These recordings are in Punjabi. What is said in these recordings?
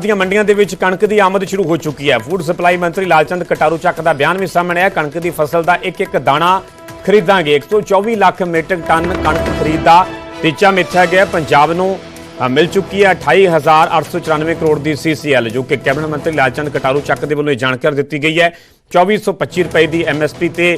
ਦੀਆਂ ਮੰਡੀਆਂ ਦੇ ਵਿੱਚ ਕਣਕ ਦੀ ਆਮਦ ਸ਼ੁਰੂ ਹੋ ਚੁੱਕੀ ਹੈ। ਫੂਡ ਸਪਲਾਈ ਮੰਤਰੀ ਲਾਲਚੰਦ ਕਟਾਰੂ ਚੱਕ ਦਾ ਬਿਆਨ ਵੀ ਸਾਹਮਣੇ ਆਇਆ। ਕਣਕ ਦੀ ਫਸਲ ਦਾ ਇੱਕ ਇੱਕ ਦਾਣਾ ਖਰੀਦਾਂਗੇ। 124 ਲੱਖ ਮੀਟ੍ਰਿਕ ਟਨ ਕਣਕ ਖਰੀਦ ਦਾ ਟੀਚਾ ਮਿੱਥਿਆ ਗਿਆ। ਪੰਜਾਬ ਨੂੰ ਮਿਲ ਚੁੱਕੀ ਹੈ 28894 ਕਰੋੜ ਦੀ ਸੀਸੀਐਲ, ਜੋ ਕਿ ਕੈਬਨਿਟ ਮੰਤਰੀ ਲਾਲਚੰਦ ਕਟਾਰੂ ਚੱਕ ਦੇ ਵੱਲੋਂ ਇਹ ਜਾਣਕਾਰੀ ਦਿੱਤੀ ਗਈ ਹੈ। 2425 ਰੁਪਏ ਦੀ ਐਮਐਸਪੀ ਤੇ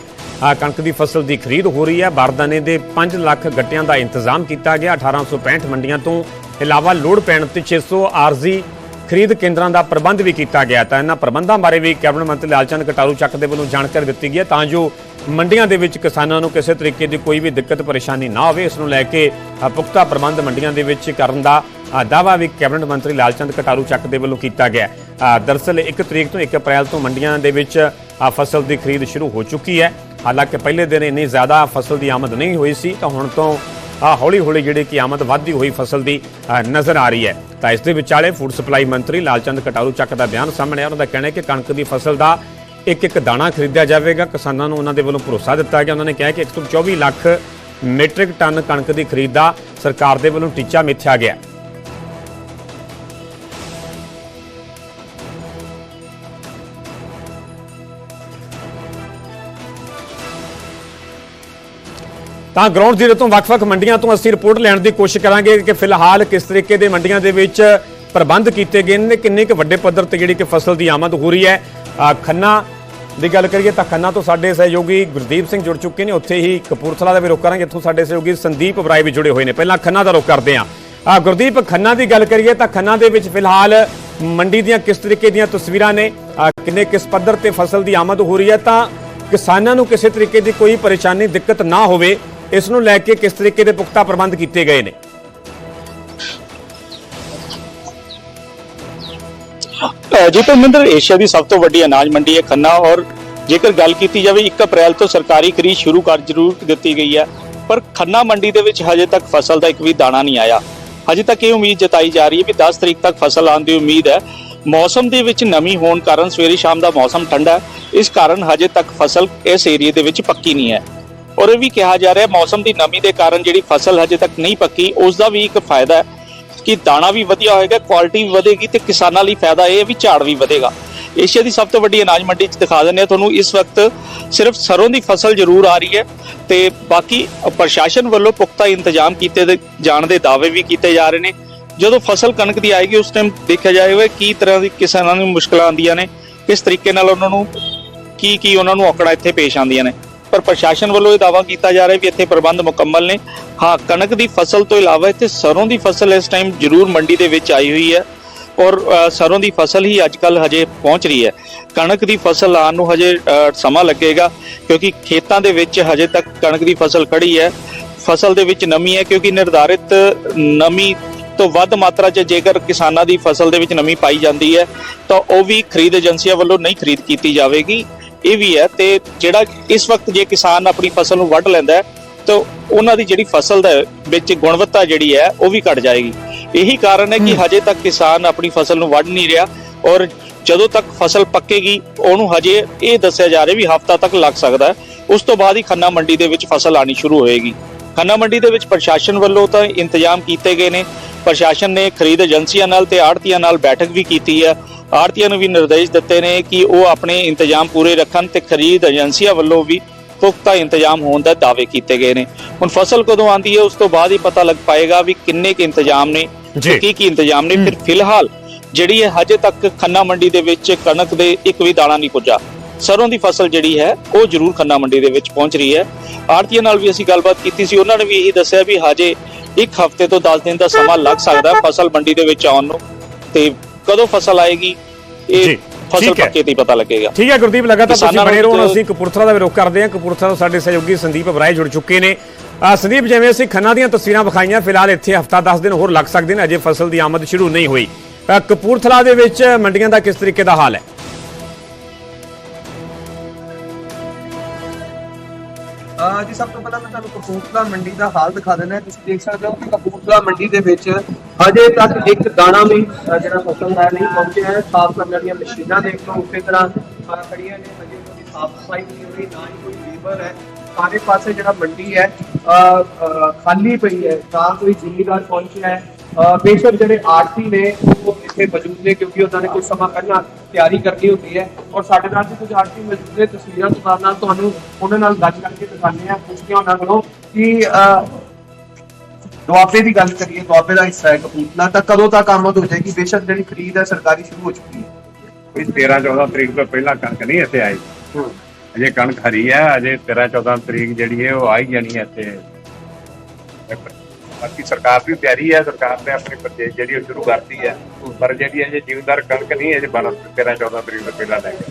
ਕਣਕ ਦੀ ਫਸਲ ਦੀ ਖਰੀਦ ਹੋ ਰਹੀ ਹੈ। ਬਾਰਦਾਨੇ ਦੇ 5 ਲੱਖ ਗੱਟਿਆਂ ਦਾ ਇੰਤਜ਼ਾਮ ਕੀਤਾ ਗਿਆ। 1865 ਮੰਡੀਆਂ ਤੋਂ ਇਲਾਵਾ ਲੋੜ ਪੈਣ ਤੇ 600 ਆਰਜ਼ੀ ਖਰੀਦ ਕੇਂਦਰਾਂ ਦਾ ਪ੍ਰਬੰਧ ਵੀ ਕੀਤਾ ਗਿਆ ਤਾਂ ਇਹਨਾਂ ਪ੍ਰਬੰਧਾਂ ਬਾਰੇ ਵੀ ਕੈਬਨਿਟ ਮੰਤਰੀ ਲਾਲਚੰਦ ਕਟਾਰੂ ਚੱਕ ਦੇ ਵੱਲੋਂ ਜਾਣਕਾਰੀ ਦਿੱਤੀ ਗਈ ਹੈ। ਤਾਂ ਜੋ ਮੰਡੀਆਂ ਦੇ ਵਿੱਚ ਕਿਸਾਨਾਂ ਨੂੰ ਕਿਸੇ ਤਰੀਕੇ ਦੀ ਕੋਈ ਵੀ ਦਿੱਕਤ ਪਰੇਸ਼ਾਨੀ ਨਾ ਹੋਵੇ ਇਸ ਨੂੰ ਲੈ ਕੇ ਪੁਖਤਾ ਪ੍ਰਬੰਧ ਮੰਡੀਆਂ ਦੇ ਵਿੱਚ ਕਰਨ ਦਾ ਅ, ਦਾਅਵਾ ਵੀ ਕੈਬਨਿਟ ਮੰਤਰੀ ਲਾਲਚੰਦ ਕਟਾਰੂ ਚੱਕ ਦੇ ਵੱਲੋਂ ਕੀਤਾ ਗਿਆ ਹੈ। ਦਰਅਸਲ 1 ਤਰੀਕ ਤੋਂ 1 ਅਪ੍ਰੈਲ ਤੋਂ ਮੰਡੀਆਂ ਦੇ ਵਿੱਚ ਫਸਲ ਦੀ ਖਰੀਦ ਸ਼ੁਰੂ ਹੋ ਚੁੱਕੀ ਹੈ। ਹਾਲਾਂਕਿ ਪਹਿਲੇ ਦਿਨ ਇੰਨੀ ਜ਼ਿਆਦਾ ਫਸਲ ਦੀ ਆਮਦ ਨਹੀਂ ਹੋਈ ਸੀ ਤਾਂ ਹੁਣ ਤੋਂ ਹੌਲੀ ਹੌਲੀ ਜਿਹੜੀ ਕਿ ਆਮਦ ਵਧਦੀ ਹੋਈ ਫਸਲ ਦੀ ਨਜ਼ਰ ਆ ਰਹੀ ਹੈ। ਤਾਂ ਇਸ ਦੇ ਵਿਚਾਲੇ ਫੂਡ ਸਪਲਾਈ ਮੰਤਰੀ ਲਾਲਚੰਦ ਕਟਾਰੂ ਚੱਕ ਦਾ ਬਿਆਨ ਸਾਹਮਣੇ ਆ। ਉਹਨਾਂ ਦਾ ਕਹਿਣਾ ਹੈ ਕਿ ਕਣਕ ਦੀ ਫਸਲ ਦਾ ਇੱਕ ਇੱਕ ਦਾਣਾ ਖਰੀਦਿਆ ਜਾਵੇਗਾ। ਕਿਸਾਨਾਂ ਨੂੰ ਉਹਨਾਂ ਦੇ ਵੱਲੋਂ ਭਰੋਸਾ ਦਿੱਤਾ ਗਿਆ। ਉਹਨਾਂ ਨੇ ਕਿਹਾ ਕਿ 124 ਲੱਖ ਮੀਟ੍ਰਿਕ ਟਨ ਕਣਕ ਦੀ ਖਰੀਦ ਦਾ ਸਰਕਾਰ ਦੇ ਵੱਲੋਂ ਟੀਚਾ ਮਿੱਥਿਆ ਗਿਆ। ਤਾਂ ਗਰਾਊਂਡ ਜ਼ੀਰੋ ਤੋਂ ਵੱਖ-ਵੱਖ ਮੰਡੀਆਂ ਤੋਂ ਅਸੀਂ ਰਿਪੋਰਟ ਲੈਣ ਦੀ ਕੋਸ਼ਿਸ਼ ਕਰਾਂਗੇ ਕਿ ਫਿਲਹਾਲ ਕਿਸ ਤਰੀਕੇ ਦੇ ਮੰਡੀਆਂ ਦੇ ਵਿੱਚ ਪ੍ਰਬੰਧ ਕੀਤੇ ਗਏ ਨੇ, ਕਿੰਨੇ ਕੁ ਵੱਡੇ ਪੱਧਰ ਤੇ ਜਿਹੜੀ ਕਿ ਫਸਲ ਦੀ ਆਮਦ ਹੋ ਰਹੀ ਹੈ। ਖੰਨਾ ਦੀ ਗੱਲ ਕਰੀਏ ਤਾਂ ਖੰਨਾ ਤੋਂ ਸਾਡੇ ਸਹਿਯੋਗੀ ਗੁਰਦੀਪ ਸਿੰਘ ਜੁੜ ਚੁੱਕੇ ਨੇ, ਉੱਥੇ ਹੀ ਕਪੂਰਥਲਾ ਦਾ ਵੀ ਰੁਕ ਕਰਾਂਗੇ, ਇੱਥੋਂ ਸਾਡੇ ਸਹਿਯੋਗੀ ਸੰਦੀਪ ਬਰਾਏ ਵੀ ਜੁੜੇ ਹੋਏ ਨੇ। ਪਹਿਲਾਂ ਖੰਨਾ ਦਾ ਰੁਕ ਕਰਦੇ ਹਾਂ। ਗੁਰਦੀਪ, ਖੰਨਾ ਦੀ ਗੱਲ ਕਰੀਏ ਤਾਂ ਖੰਨਾ ਦੇ ਵਿੱਚ ਫਿਲਹਾਲ ਮੰਡੀ ਦੀਆਂ ਕਿਸ ਤਰੀਕੇ ਦੀਆਂ ਤਸਵੀਰਾਂ ਨੇ? ਕਿੰਨੇ ਕਿਸ ਪੱਧਰ ਤੇ ਫਸਲ ਦੀ ਆਮਦ ਹੋ ਰਹੀ ਹੈ ਤਾਂ ਕਿਸਾਨਾਂ ਨੂੰ ਕਿਸੇ ਤਰੀਕੇ ਦੀ ਕੋਈ ਪਰੇਸ਼ਾਨੀ, ਦਿੱਕਤ ਨਾ ਹੋਵੇ। ਇਸ ਨੂੰ ਲੈ ਕੇ ਕਿਸ ਤਰੀਕੇ ਦੇ ਪੁਖਤਾ ਪ੍ਰਬੰਧ ਕੀਤੇ ਗਏ ਨੇ? ਜੀ ਧਰਮਿੰਦਰ, ਏਸ਼ੀਆ ਦੀ ਸਭ ਤੋਂ ਵੱਡੀ ਅਨਾਜ ਮੰਡੀ ਹੈ ਖੰਨਾ ਔਰ ਜੇਕਰ ਗੱਲ ਕੀਤੀ ਜਾਵੇ 1 ਅਪ੍ਰੈਲ ਤੋਂ ਸਰਕਾਰੀ ਖਰੀਦ ਸ਼ੁਰੂ ਕਰ ਜ਼ਰੂਰ ਦਿੱਤੀ ਗਈ ਹੈ, ਪਰ ਖੰਨਾ ਮੰਡੀ ਦੇ ਵਿੱਚ ਹਜੇ ਤੱਕ ਫਸਲ ਦਾ ਇੱਕ ਵੀ ਦਾਣਾ ਨਹੀਂ ਆਇਆ। ਹਜੇ ਤੱਕ ਇਹ ਉਮੀਦ ਜਤਾਈ ਜਾ ਰਹੀ ਹੈ ਵੀ 10 ਤਰੀਕ ਤੱਕ ਫਸਲ ਆਉਣ ਦੀ ਉਮੀਦ ਹੈ। ਮੌਸਮ ਦੇ ਵਿੱਚ ਨਮੀ ਹੋਣ ਕਾਰਨ ਸਵੇਰੇ ਸ਼ਾਮ ਦਾ ਮੌਸਮ ਠੰਡਾ ਹੈ। ਇਸ ਕਾਰਨ ਹਜੇ ਤੱਕ ਫਸਲ ਇਸ ਏਰੀਏ ਦੇ ਵਿੱਚ ਪੱਕੀ ਨਹੀਂ ਹੈ। ਔਰ ਇਹ ਵੀ ਕਿਹਾ ਜਾ ਰਿਹਾ ਮੌਸਮ ਦੀ ਨਮੀ ਦੇ ਕਾਰਨ ਜਿਹੜੀ ਫਸਲ ਹਜੇ ਤੱਕ ਨਹੀਂ ਪੱਕੀ, ਉਸ ਦਾ ਵੀ ਇੱਕ ਫਾਇਦਾ ਹੈ ਕਿ ਦਾਣਾ ਵੀ ਵਧੀਆ ਹੋਏਗਾ ਕੁਆਲਿਟੀ ਵੀ ਵਧੇਗੀ ਤੇ ਕਿਸਾਨਾਂ ਲਈ ਫਾਇਦਾ ਇਹ ਵੀ ਝਾੜ ਵੀ ਵਧੇਗਾ। ਏਸ਼ੀਆ ਦੀ ਸਭ ਤੋਂ ਵੱਡੀ ਅਨਾਜ ਮੰਡੀ 'ਚ ਦਿਖਾ ਦਿੰਦੇ ਆ ਤੁਹਾਨੂੰ ਇਸ ਵਕਤ ਸਿਰਫ ਸਰੋਂ ਦੀ ਫਸਲ ਜ਼ਰੂਰ ਆ ਰਹੀ ਹੈ ਤੇ ਬਾਕੀ ਪ੍ਰਸ਼ਾਸਨ ਵੱਲੋਂ ਪੁਖਤਾ ਇੰਤਜ਼ਾਮ ਕੀਤੇ ਜਾਣ ਦੇ ਦਾਅਵੇ ਵੀ ਕੀਤੇ ਜਾ ਰਹੇ ਨੇ। ਜਦੋਂ ਫਸਲ ਕਣਕ ਦੀ ਆਏਗੀ, ਉਸ ਟਾਈਮ ਦੇਖਿਆ ਜਾਏਗਾ ਕੀ ਤਰ੍ਹਾਂ ਦੀ ਕਿਸਾਨਾਂ ਨੂੰ ਮੁਸ਼ਕਲਾਂ ਆਉਂਦੀਆਂ ਨੇ, ਕਿਸ ਤਰੀਕੇ ਨਾਲ ਉਹਨਾਂ ਨੂੰ ਕੀ ਕੀ ਉਹਨਾਂ ਨੂੰ ਔਕੜਾਂ ਇੱਥੇ ਪੇਸ਼ ਆਉਂਦੀਆਂ ਨੇ। ਪਰ ਪ੍ਰਸ਼ਾਸਨ ਵੱਲੋਂ ਇਹ ਦਾਅਵਾ ਕੀਤਾ ਜਾ ਰਿਹਾ ਵੀ ਇੱਥੇ ਪ੍ਰਬੰਧ ਮੁਕੰਮਲ ਨੇ। ਹਾਂ ਕਣਕ ਦੀ ਫਸਲ ਤੋਂ ਇਲਾਵਾ ਇੱਥੇ ਸਰੋਂ ਦੀ ਫਸਲ ਇਸ ਟਾਈਮ ਜ਼ਰੂਰ ਮੰਡੀ ਦੇ ਵਿੱਚ ਆਈ ਹੋਈ ਹੈ ਔਰ ਅ, ਸਰੋਂ ਦੀ ਫਸਲ ਹੀ ਅੱਜ ਕੱਲ ਹਜੇ ਪਹੁੰਚ ਰਹੀ ਹੈ। ਕਣਕ ਦੀ ਫਸਲ ਆਉਣ ਨੂੰ ਹਜੇ ਸਮਾਂ ਲੱਗੇਗਾ ਕਿਉਂਕਿ ਖੇਤਾਂ ਦੇ ਵਿੱਚ ਹਜੇ ਤੱਕ ਕਣਕ ਦੀ ਫਸਲ ਖੜੀ ਹੈ। ਫਸਲ ਦੇ ਵਿੱਚ ਨਮੀ ਹੈ ਕਿਉਂਕਿ ਨਿਰਧਾਰਿਤ ਨਮੀ ਤੋਂ ਵੱਧ ਮਾਤਰਾ 'ਚ ਜੇਕਰ ਕਿਸਾਨਾਂ ਦੀ ਫਸਲ ਦੇ ਵਿੱਚ ਨਮੀ ਪਾਈ ਜਾਂਦੀ ਹੈ ਤਾਂ ਉਹ ਵੀ ਖਰੀਦ ਏਜੰਸੀਆਂ ਵੱਲੋਂ ਨਹੀਂ ਖਰੀਦ ਕੀਤੀ ਜਾਵੇਗੀ। ਇਹ ਵੀ ਹੈ ਤੇ ਜਿਹੜਾ ਇਸ ਵਕਤ ਜੇ ਕਿਸਾਨ ਆਪਣੀ ਫਸਲ ਨੂੰ ਵੱਢ ਲੈਂਦਾ ਹੈ ਤਾਂ ਉਹਨਾਂ ਦੀ ਜਿਹੜੀ ਫਸਲ ਦਾ ਵਿੱਚ ਗੁਣਵੱਤਾ ਜਿਹੜੀ ਹੈ ਉਹ ਵੀ ਘਟ ਜਾਏਗੀ। ਇਹੀ ਕਾਰਨ ਹੈ ਕਿ ਹਜੇ ਤੱਕ ਕਿਸਾਨ ਆਪਣੀ ਫਸਲ ਨੂੰ ਵੱਢ ਨਹੀਂ ਰਿਹਾ ਔਰ ਜਦੋਂ ਤੱਕ ਫਸਲ ਪੱਕੇਗੀ ਉਹਨੂੰ ਹਜੇ ਇਹ ਦੱਸਿਆ ਜਾ ਰਿਹਾ ਵੀ ਹਫਤਾ ਤੱਕ ਲੱਗ ਸਕਦਾ ਹੈ। ਉਸ ਤੋਂ ਬਾਅਦ ਹੀ ਖੰਨਾ ਮੰਡੀ ਦੇ ਵਿੱਚ ਫਸਲ ਆਣੀ ਸ਼ੁਰੂ ਹੋਏਗੀ। ਖੰਨਾ ਮੰਡੀ ਦੇ ਵਿੱਚ ਪ੍ਰਸ਼ਾਸਨ ਵੱਲੋਂ ਤਾਂ ਇੰਤਜ਼ਾਮ ਕੀਤੇ ਗਏ ਨੇ। ਪ੍ਰਸ਼ਾਸਨ ਨੇ ਖਰੀਦ ਏਜੰਸੀਆਂ ਨਾਲ ਤੇ ਆੜਤੀਆਂ ਨਾਲ ਬੈਠਕ ਵੀ ਕੀਤੀ ਹੈ ਆੜਤੀਆਂ ਨੂੰ ਵੀ ਨਿਰਦੇਸ਼ ਦਿੱਤੇ ਨੇ ਕਿ ਉਹ ਆਪਣੇ ਇੰਤਜ਼ਾਮ ਪੂਰੇ ਰੱਖਣ ਤੇ ਖਰੀਦ ਏਜੰਸੀਆਂ ਵੱਲੋਂ ਵੀ ਪੁਖਤਾ ਇੰਤਜ਼ਾਮ ਹੋਣ ਦਾ ਦਾਅਵੇ ਕੀਤੇ ਗਏ ਨੇ। ਹੁਣ ਫਸਲ ਕਦੋਂ ਆਂਦੀ ਹੈ ਉਸ ਤੋਂ ਬਾਅਦ ਹੀ ਪਤਾ ਲੱਗ ਪਾਏਗਾ ਵੀ ਕਿੰਨੇ ਕੁ ਇੰਤਜ਼ਾਮ ਨੇ ਕੀ ਕੀ ਇੰਤਜ਼ਾਮ ਨੇ। ਫਿਰ ਫਿਲਹਾਲ ਜਿਹੜੀ ਹੈ ਹਜੇ ਤੱਕ ਖੰਨਾ ਮੰਡੀ ਦੇ ਵਿੱਚ ਕਣਕ ਦੇ ਇੱਕ ਵੀ ਦਾਣਾ ਨਹੀਂ ਪੁੱਜਾ। ਸਰੋਂ ਦੀ ਫਸਲ ਜਿਹੜੀ ਹੈ ਉਹ ਜ਼ਰੂਰ ਖੰਨਾ ਮੰਡੀ ਦੇ ਵਿੱਚ ਪਹੁੰਚ ਰਹੀ ਹੈ। ਆੜਤੀਆਂ ਨਾਲ ਵੀ ਅਸੀਂ ਗੱਲਬਾਤ ਕੀਤੀ ਸੀ। ਉਹਨਾਂ ਨੇ ਵੀ ਇਹੀ ਦੱਸਿਆ ਵੀ ਹਜੇ ਇੱਕ ਹਫ਼ਤੇ ਤੋਂ 10 ਦਿਨ ਦਾ ਸਮਾਂ ਲੱਗ ਸਕਦਾ ਹੈ ਫਸਲ ਮੰਡੀ ਦੇ ਵਿੱਚ ਆਉਣ ਨੂੰ ਤੇ ਕਦੋਂ ਫਸਲ ਆਏਗੀ ਇਹ ਫਸਲ। ਪੱਕੇ ਤੇ ਹੀ ਪਤਾ ਲੱਗੇਗਾ। ਠੀਕ ਹੈ ਗੁਰਦੀਪ ਲਗਾਤਾਰ ਤੁਸੀਂ ਬਣੇ ਰਹੋ ਅਸੀਂ ਕਪੂਰਥਲਾ ਦਾ ਵੀ ਰੁਕ ਕਰਦੇ ਹਾਂ। ਕਪੂਰਥਲਾ ਤੋਂ ਸਾਡੇ ਸਹਿਯੋਗੀ ਸੰਦੀਪ ਬਰਾਏ ਜੁੜ ਚੁੱਕੇ ਨੇ। ਸੰਦੀਪ ਜਿਵੇਂ ਅਸੀਂ ਖੰਨਾ ਦੀਆਂ ਤਸਵੀਰਾਂ ਵਿਖਾਈਆਂ ਫਿਲਹਾਲ ਇੱਥੇ ਹਫਤਾ 10 ਦਿਨ ਹੋਰ ਲੱਗ ਸਕਦੇ ਨੇ ਅਜੇ ਫਸਲ ਦੀ ਆਮਦ ਸ਼ੁਰੂ ਨਹੀਂ ਹੋਈ। ਕਪੂਰਥਲਾ ਦੇ ਵਿੱਚ ਮੰਡੀਆਂ ਦਾ ਕਿਸ ਤਰੀਕੇ ਦਾ ਹਾਲ ਹੈ? ਆ ਜੀ ਸਭ ਤੋਂ ਪਹਿਲਾਂ ਮੈਂ ਤੁਹਾਨੂੰ ਕਪੂਰਥਲਾ ਮੰਡੀ ਦਾ ਹਾਲ ਦਿਖਾ ਦਿੰਦਾ ਤੁਸੀਂ ਦੇਖ ਸਕਦੇ ਹੋ ਕਿ ਕਪੂਰਥਲਾ ਮੰਡੀ ਦੇ ਵਿੱਚ ਹਜੇ ਤੱਕ ਇੱਕ ਦਾਣਾ ਵੀ ਜਿਹੜਾ ਫਸਲ ਨਹੀਂ ਪਹੁੰਚਿਆ ਹੈ। ਸਾਫ਼ ਕਰਨ ਵਾਲੀਆਂ ਮਸ਼ੀਨਾਂ ਦੇਖ ਲਓ, ਉਸੇ ਤਰ੍ਹਾਂ ਖੜੀਆਂ ਨੇ। ਹਜੇ ਕੋਈ ਸਾਫ਼ ਸਫ਼ਾਈ ਨਹੀਂ ਹੋਈ, ਨਾ ਹੀ ਕੋਈ ਲੇਬਰ ਹੈ। ਸਾਰੇ ਪਾਸੇ ਜਿਹੜਾ ਮੰਡੀ ਹੈ ਖਾਲੀ ਪਈ ਹੈ। ਨਾ ਕੋਈ ਜ਼ਿਮੀਦਾਰ ਪਹੁੰਚਿਆ ਹੈ। ਬੇਸ਼ੱਕ ਜਿਹੜੇ ਆਰਤੀ ਨੇ, ਉਹ ਇੱਥੇ ਮੌਜੂਦ ਨੇ, ਕਿਉਂਕਿ ਉਹਨਾਂ ਨੇ ਕੁਝ ਸਮਾਂ ਪਹਿਲਾਂ ਤਿਆਰੀ ਕਰਨੀ ਹੁੰਦੀ ਹੈ। ਔਰ ਸਾਡੇ ਨਾਲ ਵੀ ਕੁਝ ਆਰਤੀ ਮੌਜੂਦ ਨੇ। ਤਸਵੀਰਾਂ ਤੋਂ ਨਾਲ ਤੁਹਾਨੂੰ ਉਹਨਾਂ ਨਾਲ ਗੱਲ ਕਰਕੇ ਦਿਖਾਉਂਦੇ ਆ ਪੁੱਛਦੇ ਹਾਂ ਉਹਨਾਂ ਕੋਲੋਂ ਕਿ ਦੁਆਬੇ ਦੀ ਗੱਲ ਕਰੀਏ ਦੁਆਬੇ ਦਾ ਹਿੱਸਾ ਹੈ ਕਪੂਰਥਲਾ ਤਾਂ ਕਦੋਂ ਤੱਕ ਆਮਦ ਹੋ ਜਾਏਗੀ? ਬੇਸ਼ੱਕ ਜਿਹੜੀ ਖਰੀਦ ਹੈ ਸਰਕਾਰੀ ਸ਼ੁਰੂ ਹੋ ਚੁੱਕੀ ਹੈ। ਕੋਈ 13 14 ਤਰੀਕ ਤੋਂ ਪਹਿਲਾਂ ਕਣਕ ਨਹੀਂ ਇੱਥੇ ਆਈ। ਅਜੇ ਕਣਕ ਹਰੀ ਹੈ ਅਜੇ 13 14 ਤਰੀਕ ਜਿਹੜੀ ਹੈ ਉਹ ਆਈ ਜਾਣੀ ਹੈ ਇੱਥੇ। ਬਾਕੀ ਸਰਕਾਰ ਦੀ ਤਿਆਰੀ ਹੈ ਸਰਕਾਰ ਨੇ ਆਪਣੀ ਪਰਚੇਜ ਜਿਹੜੀ ਉਹ ਸ਼ੁਰੂ ਕਰਤੀ ਹੈ। ਪਰ ਜਿਹੜੀ ਅਜੇ ਜ਼ਿਮੀਂਦਾਰ ਕਣਕ ਨਹੀਂ ਅਜੇ ਬਣ 13 14 ਤਰੀਕ ਤੋਂ ਪਹਿਲਾਂ ਲੈ ਕੇ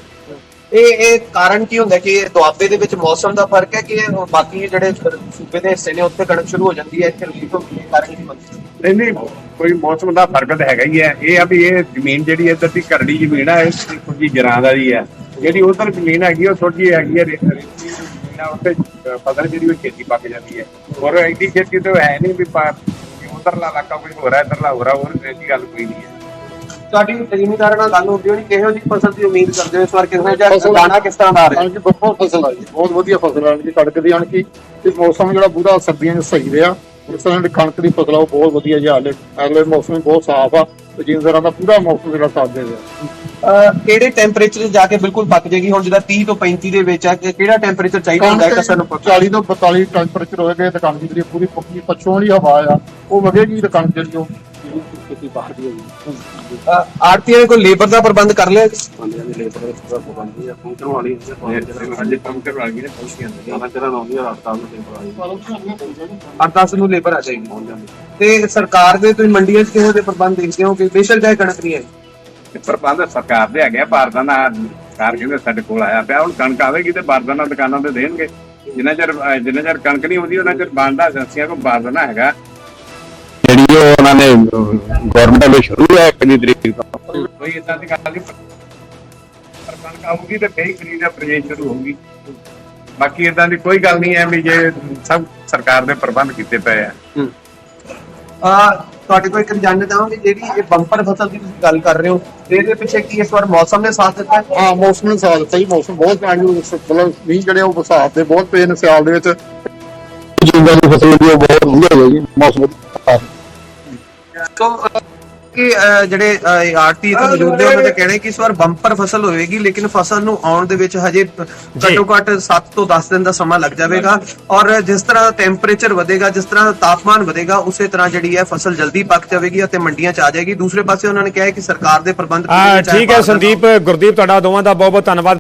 ਇਹ ਇਹ ਕਾਰਨ ਕੀ ਹੁੰਦਾ ਕਿ ਦੁਆਬੇ ਦੇ ਵਿੱਚ ਮੌਸਮ ਦਾ ਫ਼ਰਕ ਹੈ ਕਿ ਬਾਕੀ ਜਿਹੜੇ ਸੂਬੇ ਦੇ ਹਿੱਸੇ ਨੇ ਉੱਥੇ ਕਣਕ ਸ਼ੁਰੂ ਹੋ ਜਾਂਦੀ ਹੈ, ਇੱਥੇ ਲੇਟ ਹੋ ਗਈ ਕਾਰਨ ਕੀ ਬਣਦਾ ਨਹੀਂ ਨਹੀਂ, ਕੋਈ ਮੌਸਮ ਦਾ ਫ਼ਰਕ ਤਾਂ ਹੈਗਾ ਹੀ ਹੈ। ਇਹ ਆ ਵੀ ਇਹ ਜ਼ਮੀਨ ਜਿਹੜੀ ਇੱਧਰ ਦੀ ਕਰੜੀ ਜ਼ਮੀਨ ਹੈ ਥੋੜੀ ਜਰਾਂ ਦਾ ਦੀ ਹੈ ਜਿਹੜੀ ਉਧਰ ਜ਼ਮੀਨ ਹੈਗੀ, ਉਹ ਥੋੜੀ ਹੈਗੀ ਹੈ, ਰੇਤੀ ਜ਼ਮੀਨ ਆ, ਉੱਥੇ ਫਸਲ ਜਿਹੜੀ ਉਹ ਛੇਤੀ ਪੱਕ ਜਾਂਦੀ ਹੈ। ਔਰ ਐਡੀ ਖੇਤੀ ਤਾਂ ਹੈ ਨਹੀਂ ਵੀ ਉਧਰਲਾ ਇਲਾਕਾ ਕੋਈ ਹੋ ਰਿਹਾ ਇੱਧਰਲਾ ਹੋ ਰਿਹਾ ਹੋਰ ਐਸੀ ਗੱਲ ਕੋਈ ਨਹੀਂ ਹੈ। ਤੁਹਾਡੀ ਜ਼ਿਮੀਂਦਾਰਾਂ ਨਾਲ ਗੱਲ ਹੁੰਦੀ ਹੋਣੀ ਕਿਹੋ ਜਿਹੀ ਫਸਲ ਦੀ ਉਮੀਦ ਕਰਦੇ ਹੋ ਇਸ ਵਾਰ ਕਿਸ ਤਰ੍ਹਾਂ ਦਾਣਾ ਕਿਸ ਤਰ੍ਹਾਂ ਦਾ ਆ ਰਿਹਾ ਕਣਕ ਬਹੁਤ ਫਸਲ ਆ ਜੀ ਬਹੁਤ ਵਧੀਆ ਫਸਲ ਆ ਜੀ ਕਣਕ ਦੀ ਆਣ ਕੀ ਤੇ ਮੌਸਮ ਜਿਹੜਾ ਪੂਰਾ ਸਰਦੀਆਂ 'ਚ ਸਹੀ ਰਿਹਾ ਇਸ ਤਰ੍ਹਾਂ ਦੀ ਕਣਕ ਦੀ ਫਸਲ ਆ ਉਹ ਬਹੁਤ ਵਧੀਆ ਜੀ ਹਾਲੇ ਅਗਲੇ ਮੌਸਮ ਬਹੁਤ ਸਾਫ਼ ਆ ਤੇ ਜ਼ਿਮੀਂਦਾਰਾਂ ਦਾ ਪੂਰਾ ਮੌਸਮ ਜਿਹੜਾ ਸਾਥ ਦੇ ਰਿਹਾ ਕਿਹੜੇ ਟੈਂਪਰੇਚਰ 'ਚ ਜਾ ਕੇ ਬਿਲਕੁਲ ਪੱਕ ਜਾਏਗੀ? ਹੁਣ ਜਿਹਦਾ 30 ਤੋਂ 35 ਦੇ ਵਿੱਚ ਆ ਕਿ ਕਿਹੜਾ ਟੈਂਪਰੇਚਰ ਚਾਹੀਦਾ ਹੁੰਦਾ ਹੈ ਕਸਰ ਨੂੰ ਪੱਕਣ 40 ਤੋਂ 42 ਟੈਂਪਰੇਚਰ ਹੋਏਗਾ ਤੇ ਕਣਕ ਦੀ ਪੂਰੀ ਪੱਕੀ ਪੱਛੋਂ ਵਾਲੀ ਹਵਾ ਆ ਉਹ ਵਗੇਗੀ ਤੇ ਕਣਕ ਜਿਹੜੀ ਉਹ ਜਿਹੜੀ ਖੇਤੀ ਬਾਹਰ ਦੀ ਹੋਊਗੀ ਆਰਤੀਆਂ ਨੇ ਕੋਈ ਲੇਬਰ ਦਾ ਪ੍ਰਬੰਧ ਕਰ ਲਿਆ ਜੀ? ਅੱਜ ਕੰਮ ਕਰਨ ਵਾਲੀ ਨੇ ਪਹੁੰਚੀਆਂ ਨੇ 8-10 ਨੂੰ ਲੇਬਰ ਆ ਜਾਏਗੀ। ਤੇ ਸਰਕਾਰ ਦੇ ਤੁਸੀਂ ਮੰਡੀਆਂ 'ਚ ਕਿਹੋ ਜਿਹੇ ਪ੍ਰਬੰਧ ਦੇਖਦੇ ਹੋ ਕਿ ਬੇਸ਼ੱਕ ਜਾਏ ਕਣਕ ਨਹੀਂ ਹੈ? ਤੇ ਪ੍ਰਬੰਧ ਸਰਕਾਰ ਦੇ ਹੈਗੇ ਆ, ਬਾਰਦਾਨਾ ਸਰਕਾਰ ਕਹਿੰਦੇ ਸਾਡੇ ਕੋਲ ਆਇਆ ਪਿਆ। ਹੁਣ ਕਣਕ ਆਵੇਗੀ ਤੇ ਬਾਰਦਾਨਾ ਦੁਕਾਨਾਂ ਤੇ ਦੇਣਗੇ। ਜਿੰਨਾ ਚਿਰ ਜਿੰਨਾ ਚਿਰ ਕਣਕ ਨਹੀਂ ਉਹਨਾਂ ਚਿਰ ਏਜੰਸੀਆਂ ਕੋਲ ਬਾਰਦਾਨਾ ਹੈਗਾ। ਜਿਹੜੀ ਉਹ ਉਹਨਾਂ ਨੇ ਗਵਰਨਮੈਂਟ ਵੱਲੋਂ ਸ਼ੁਰੂ ਹੈ ਕਿੰਨੀ ਤਰੀਕ ਤੋਂ? ਕੋਈ ਇਦਾਂ ਦੀ ਗੱਲ ਨਹੀਂ ਪਰ ਕਣਕ ਆਊਗੀ ਤੇ ਕਈ ਖਰੀਦ ਦਾ ਪ੍ਰੋਜੈਕਟ ਸ਼ੁਰੂ ਹੋਊਗੀ। ਬਾਕੀ ਇਦਾਂ ਦੀ ਕੋਈ ਗੱਲ ਨਹੀਂ ਹੈ ਵੀ ਜੇ ਸਭ ਸਰਕਾਰ ਦੇ ਪ੍ਰਬੰਧ ਕੀਤੇ ਪਏ ਆ। ਆ ਤੁਹਾਡੇ ਕੋਲ ਇੱਕ ਜਾਣਨਾ ਚਾਹਾਂਗੇ ਜਿਹੜੀ ਇਹ ਬੰਪਰ ਫਸਲ ਦੀ ਤੁਸੀਂ ਗੱਲ ਕਰ ਰਹੇ ਹੋ ਇਹਦੇ ਪਿੱਛੇ ਕੀ ਇਸ ਵਾਰ ਮੌਸਮ ਨੇ ਸਾਥ ਦਿੱਤਾ? ਹੈ? ਹਾਂ ਮੌਸਮ ਨੇ ਸਾਥ ਦਿੱਤਾ ਜੀ ਮੌਸਮ ਬਹੁਤ ਮਤਲਬ ਮੀਂਹ ਜਿਹੜੇ ਉਹ ਹਿਸਾਬ ਦੇ ਬਹੁਤ ਪਏ ਨੇ ਸਿਆਲ ਦੇ ਵਿੱਚ। ਜਿੰਦਾ ਦੀ ਫਸਲ ਦੀ ਉਹ ਬਹੁਤ ਵਧੀਆ ਹੋਈ ਜੀ ਮੌਸਮ ਤੋ ਕਿ ਜਿਹੜੇ ਆਰਤੀ ਇੱਥੇ ਮੌਜੂਦ ਨੇ ਉਹਨਾਂ ਦਾ ਕਹਿਣਾ ਹੈ ਕਿ ਇਸ ਵਾਰ ਬੰਪਰ ਫਸਲ ਹੋਵੇਗੀ ਲੇਕਿਨ ਫਸਲ ਨੂੰ ਆਉਣ ਦੇ ਵਿੱਚ ਹਜੇ ਘੱਟੋ ਘੱਟ 7 ਤੋਂ 10 ਦਿਨ ਦਾ ਸਮਾਂ ਲੱਗ ਜਾਵੇਗਾ। ਔਰ ਜਿਸ ਤਰ੍ਹਾਂ ਟੈਂਪਰੇਚਰ ਵਧੇਗਾ ਜਿਸ ਤਰ੍ਹਾਂ ਤਾਪਮਾਨ ਵਧੇਗਾ ਉਸੇ ਤਰ੍ਹਾਂ ਜਿਹੜੀ ਹੈ ਫਸਲ ਜਲਦੀ ਪੱਕ ਜਾਵੇਗੀ ਅਤੇ ਮੰਡੀਆਂ 'ਚ ਆ ਜਾਏਗੀ। ਦੂਸਰੇ ਪਾਸੇ ਉਹਨਾਂ ਨੇ ਕਿਹਾ ਹੈ ਕਿ ਸਰਕਾਰ ਦੇ ਪ੍ਰਬੰਧ ਠੀਕ ਹੈ ਸੰਦੀਪ ਗੁਰਦੀਪ ਤੁਹਾਡਾ ਦੋਵਾਂ ਦਾ ਬਹੁਤ ਬਹੁਤ ਧੰਨਵਾਦ।